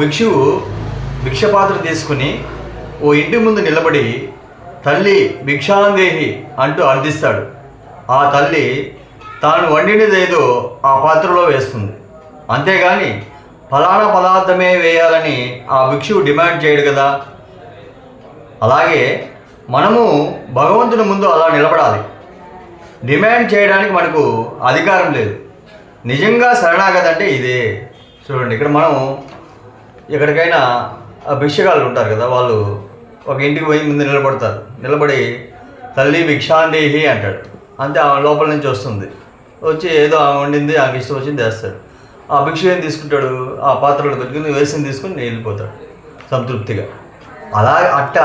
భిక్షువు భిక్షపాత్ర తీసుకుని ఓ ఇంటి ముందు నిలబడి తల్లి భిక్షాందేహి అంటూ అర్థిస్తాడు. ఆ తల్లి తాను వండినదేదో ఆ పాత్రలో వేస్తుంది. అంతేగాని ఫలానా పదార్థమే వేయాలని ఆ భిక్షువు డిమాండ్ చేయడు కదా. అలాగే మనము భగవంతుని ముందు అలా నిలబడాలి. డిమాండ్ చేయడానికి మనకు అధికారం లేదు. నిజంగా శరణాగతి అంటే ఇదే. చూడండి ఇక్కడ మనం ఎక్కడికైనా ఆ భిక్షగాళ్ళు ఉంటారు కదా వాళ్ళు ఒక ఇంటికి పోయి ముందు నిలబడతారు. నిలబడి తల్లి భిక్షాందేహి అంటాడు. అంతే ఆమె లోపల నుంచి వస్తుంది. వచ్చి ఏదో ఆమె వండింది ఆమెకి ఇష్టం వచ్చింది వేస్తాడు. ఆ భిక్ష ఏం తీసుకుంటాడు? ఆ పాత్రలో పెట్టుకుని వేసింది తీసుకుని వెళ్ళిపోతాడు సంతృప్తిగా. అలా అట్ట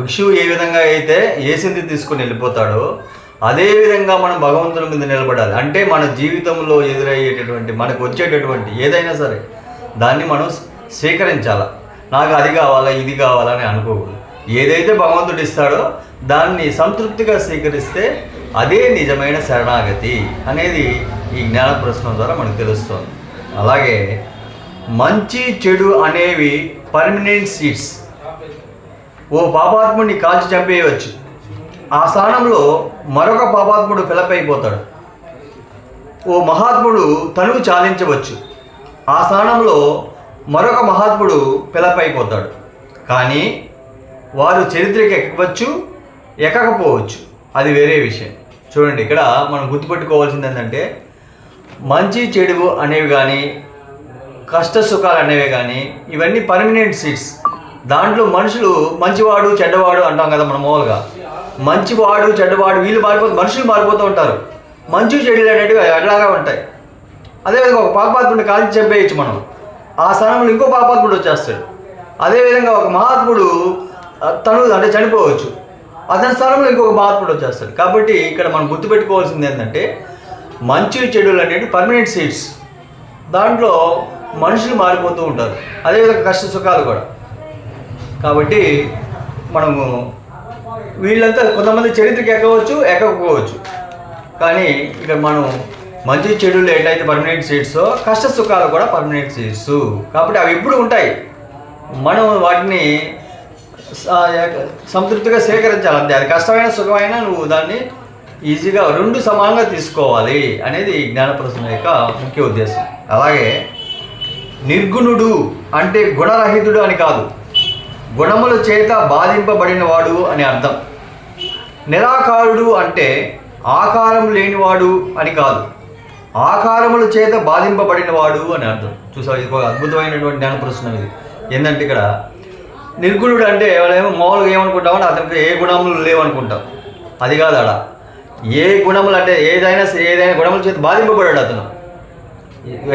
భిక్షువు ఏ విధంగా అయితే ఏసింది తీసుకుని వెళ్ళిపోతాడో అదే విధంగా మనం భగవంతుని మీద నిలబడాలి. అంటే మన జీవితంలో ఎదురయ్యేటటువంటి మనకు వచ్చేటటువంటి ఏదైనా సరే దాన్ని మనం స్వీకరించాల? నాకు అది కావాలా ఇది కావాలా అని అనుకోకూడదు. ఏదైతే భగవంతుడు ఇస్తాడో దాన్ని సంతృప్తిగా స్వీకరిస్తే అదే నిజమైన శరణాగతి అనేది ఈ జ్ఞాన ప్రశ్న ద్వారా మనకు తెలుస్తుంది. అలాగే మంచి చెడు అనేవి పర్మనెంట్ సీట్స్ ఓ పాపాత్ముడిని కాల్చి చంపేయవచ్చు. ఆ స్థానంలో మరొక పాపాత్ముడు ఫిలప్ అయిపోతాడు ఓ మహాత్ముడు తనువు చాలించవచ్చు. ఆ స్థానంలో మరొక మహాత్ముడు ఫిలప్ అయిపోతాడు కానీ వారు చరిత్రకి ఎక్కవచ్చు ఎక్కకపోవచ్చు. అది వేరే విషయం. చూడండి ఇక్కడ మనం గుర్తుపెట్టుకోవాల్సింది ఏంటంటే మంచి చెడు అనేవి కానీ కష్ట సుఖాలు అనేవి కానీ ఇవన్నీ పర్మనెంట్ సీట్స్ దాంట్లో మనుషులు మంచివాడు చెడ్డవాడు అంటాం కదా మనం మామూలుగా. మంచివాడు చెడ్డవాడు వీళ్ళు మారిపోతూ మనుషులు మారిపోతూ ఉంటారు. మంచి చెడులు అనేటివి అట్లాగా ఉంటాయి? అదేవిధంగా ఒక పాపాత్ముడిని కాల్చి చంపేయచ్చు మనం. ఆ స్థానంలో ఇంకో పాపాత్ముడు వచ్చేస్తాడు. అదేవిధంగా ఒక మహాత్ముడు తను అంటే చనిపోవచ్చు. అతని స్థానంలో ఇంకొక మహాత్ముడు వచ్చేస్తాడు. కాబట్టి ఇక్కడ మనం గుర్తుపెట్టుకోవాల్సింది ఏంటంటే మంచి చెడులు అనేవి పర్మనెంట్ సీట్స్ దాంట్లో మనుషులు మారిపోతూ ఉంటారు. అదేవిధంగా కష్ట సుఖాలు కూడా. కాబట్టి మనము వీళ్ళంతా కొంతమంది చరిత్రకి ఎక్కవచ్చు ఎక్కకపోవచ్చు. కానీ ఇక్కడ మనం మంచి చెడులు ఎట్లయితే పర్మనెంట్ సీట్స్ కష్ట సుఖాలు కూడా పర్మనెంట్ సీట్స్ కాబట్టి అవి ఎప్పుడు ఉంటాయి. మనం వాటిని సంతృప్తిగా సేకరించాలంటే అంతే. అది కష్టమైన సుఖమైన నువ్వు దాన్ని ఈజీగా రెండు సమానంగా తీసుకోవాలి అనేది ఈ జ్ఞానప్రసన్న యొక్క ముఖ్య ఉద్దేశం. అలాగే నిర్గుణుడు అంటే గుణరహితుడు అని కాదు. గుణముల చేత బాధింపబడినవాడు అని అర్థం. నిరాకారుడు అంటే ఆకారం లేనివాడు అని కాదు. ఆకారముల చేత బాధింపబడినవాడు అని అర్థం. చూసావు? ఇది ఒక అద్భుతమైనటువంటి జ్ఞాన ప్రశ్న ఇది. ఏంటంటే ఇక్కడ నిర్గుణుడు అంటే ఏమో మామూలుగా ఏమనుకుంటామంటే అతనికి ఏ గుణములు లేవనుకుంటాం. అది కాదు ఆడ. ఏ గుణములు అంటే ఏదైనా సరే ఏదైనా గుణముల చేత బాధింపబడాడు అతను.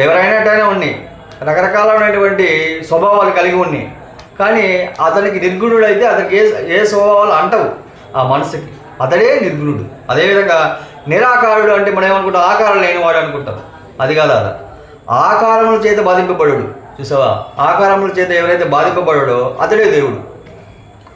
ఎవరైనాటైనా ఉన్నాయి రకరకాలైనటువంటి స్వభావాలు కలిగి ఉన్నాయి కానీ అతనికి నిర్గుణుడు అయితే అతనికి ఏ ఏ స్వభావాలు అంటవు ఆ మనసుకి. అతడే నిర్గుణుడు. అదేవిధంగా నిరాకారుడు అంటే మనం ఏమనుకుంటాం? ఆకారం లేనివాడు అనుకుంటాం. అది కాదు అలా. ఆకారముల చేత బాధింపబడు చూసావా? ఆకారముల చేత ఎవరైతే బాధింపబడాడో అతడే దేవుడు.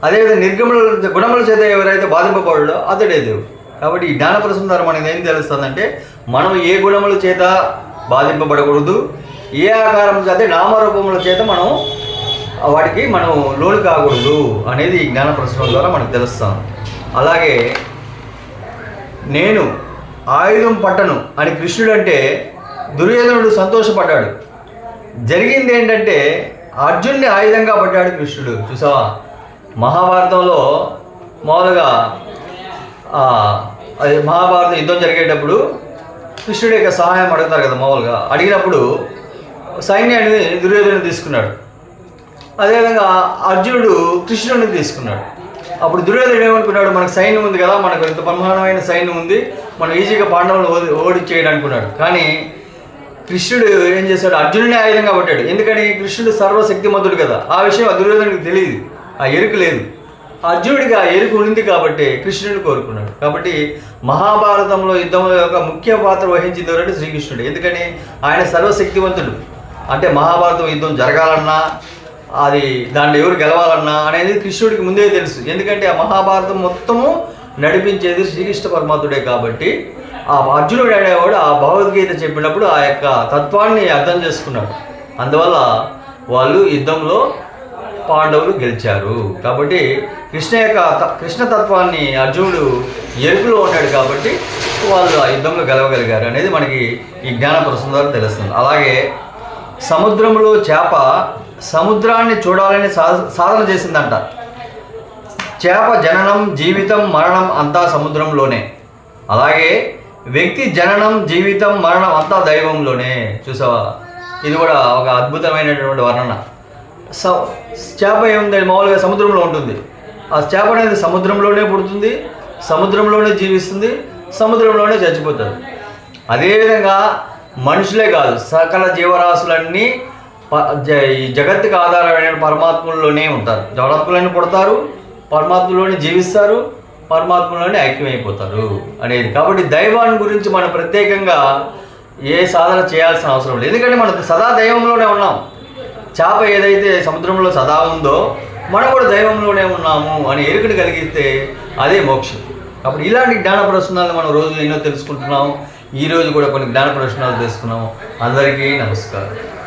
అదేవిధంగా నిర్గముల గుణముల చేత ఎవరైతే బాధింపబడాడో అతడే దేవుడు. కాబట్టి ఈ జ్ఞాన ద్వారా మనకి ఏం తెలుస్తుందంటే మనం ఏ గుణముల చేత బాధింపబడకూడదు ఏ ఆకారం చేత నామరూపముల చేత మనం వాటికి మనం లోను కాకూడదు అనేది ఈ జ్ఞాన ప్రశ్న ద్వారా మనకు తెలుస్తాం అలాగే నేను ఆయుధం పట్టను అని కృష్ణుడు అంటే దుర్యోధనుడు సంతోషపడ్డాడు. జరిగింది ఏంటంటే అర్జున్ని ఆయుధంగా పడ్డాడు కృష్ణుడు. చూసావా? మహాభారతంలో మామూలుగా అది మహాభారతం యుద్ధం జరిగేటప్పుడు కృష్ణుడి యొక్క సహాయం అడుగుతారు కదా మామూలుగా. అడిగినప్పుడు సైన్యాన్ని దుర్యోధను తీసుకున్నాడు. అదేవిధంగా అర్జునుడు కృష్ణుడిని తీసుకున్నాడు. అప్పుడు దుర్యోధనుడు ఏమనుకున్నాడు? మనకు సైన్యం ఉంది కదా మనకు ఇంత బ్రహ్మాండమైన సైన్యం ఉంది మనం ఈజీగా పాండవులను ఓడి ఓడి అనుకున్నాడు కానీ కృష్ణుడు ఏం చేశాడు? అర్జునుడిని ఆయుధంగా పట్టాడు ఎందుకని? కృష్ణుడు సర్వశక్తిమంతుడు కదా. ఆ విషయం ఆ దుర్యోధనుడికి తెలియదు. ఆ ఎరుకు లేదు. అర్జునుడికి ఆ ఎరుకు ఉంది కాబట్టి కృష్ణుడిని కోరుకున్నాడు. కాబట్టి మహాభారతంలో యుద్ధంలో యొక్క ముఖ్య పాత్ర వహించింది ఎవరంటే శ్రీకృష్ణుడు. ఎందుకని? ఆయన సర్వశక్తివంతుడు అంటే మహాభారతం యుద్ధం జరగాలన్నా అది దాంట్లో ఎవరు గెలవాలన్నా అనేది కృష్ణుడికి ముందే తెలుసు. ఎందుకంటే ఆ మహాభారతం మొత్తము నడిపించేది శ్రీకృష్ణ పరమాత్ముడే కాబట్టి ఆ అర్జునుడు అనేవాడు ఆ భగవద్గీత చెప్పినప్పుడు ఆ యొక్క తత్వాన్ని అర్థం చేసుకున్నాడు. అందువల్ల వాళ్ళు యుద్ధంలో పాండవులు గెలిచారు. కాబట్టి కృష్ణ యొక్క త- కృష్ణ తత్వాన్ని అర్జునుడు ఎరుపులో ఉన్నాడు కాబట్టి వాళ్ళు ఆ యుద్ధంలో గెలవగలిగారు అనేది మనకి ఈ జ్ఞాన ప్రశ్న ద్వారా తెలుస్తుంది. అలాగే సముద్రంలో చేప సముద్రాన్ని చూడాలని సాధన చేసిందంట. చేప జననం జీవితం మరణం అంతా సముద్రంలోనే. అలాగే వ్యక్తి జననం జీవితం మరణం అంతా దైవంలోనే. చూసావా? ఇది కూడా ఒక అద్భుతమైనటువంటి వర్ణన. స చేప ఏముంది మామూలుగా సముద్రంలో ఉంటుంది. ఆ చేప అనేది సముద్రంలోనే పుడుతుంది సముద్రంలోనే జీవిస్తుంది సముద్రంలోనే చచ్చిపోతుంది. అదేవిధంగా మనుషులే కాదు సకల జీవరాశులన్నీ ఈ జగత్తుకు ఆధారమైన పరమాత్మలోనే ఉంటారు. జగత్తులన్నీ పుడతారు పరమాత్మలోనే జీవిస్తారు పరమాత్మలోనే ఐక్యమైపోతారు అనేది. కాబట్టి దైవాన్ని గురించి మనం ప్రత్యేకంగా ఏ సాధన చేయాల్సిన అవసరం లేదు. ఎందుకంటే మనం సదా దైవంలోనే ఉన్నాం. చేప ఏదైతే సముద్రంలో సదా ఉందో మనం కూడా దైవంలోనే ఉన్నాము అని ఎరుకని కలిగిస్తే అదే మోక్షం. కాబట్టి ఇలాంటి జ్ఞాన ప్రశ్నలు మనం రోజు ఎన్నో తెలుసుకుంటున్నాము ఈ రోజు కూడా కొన్ని జ్ఞాన ప్రశ్నలు తెలుసుకున్నాము అందరికీ నమస్కారం.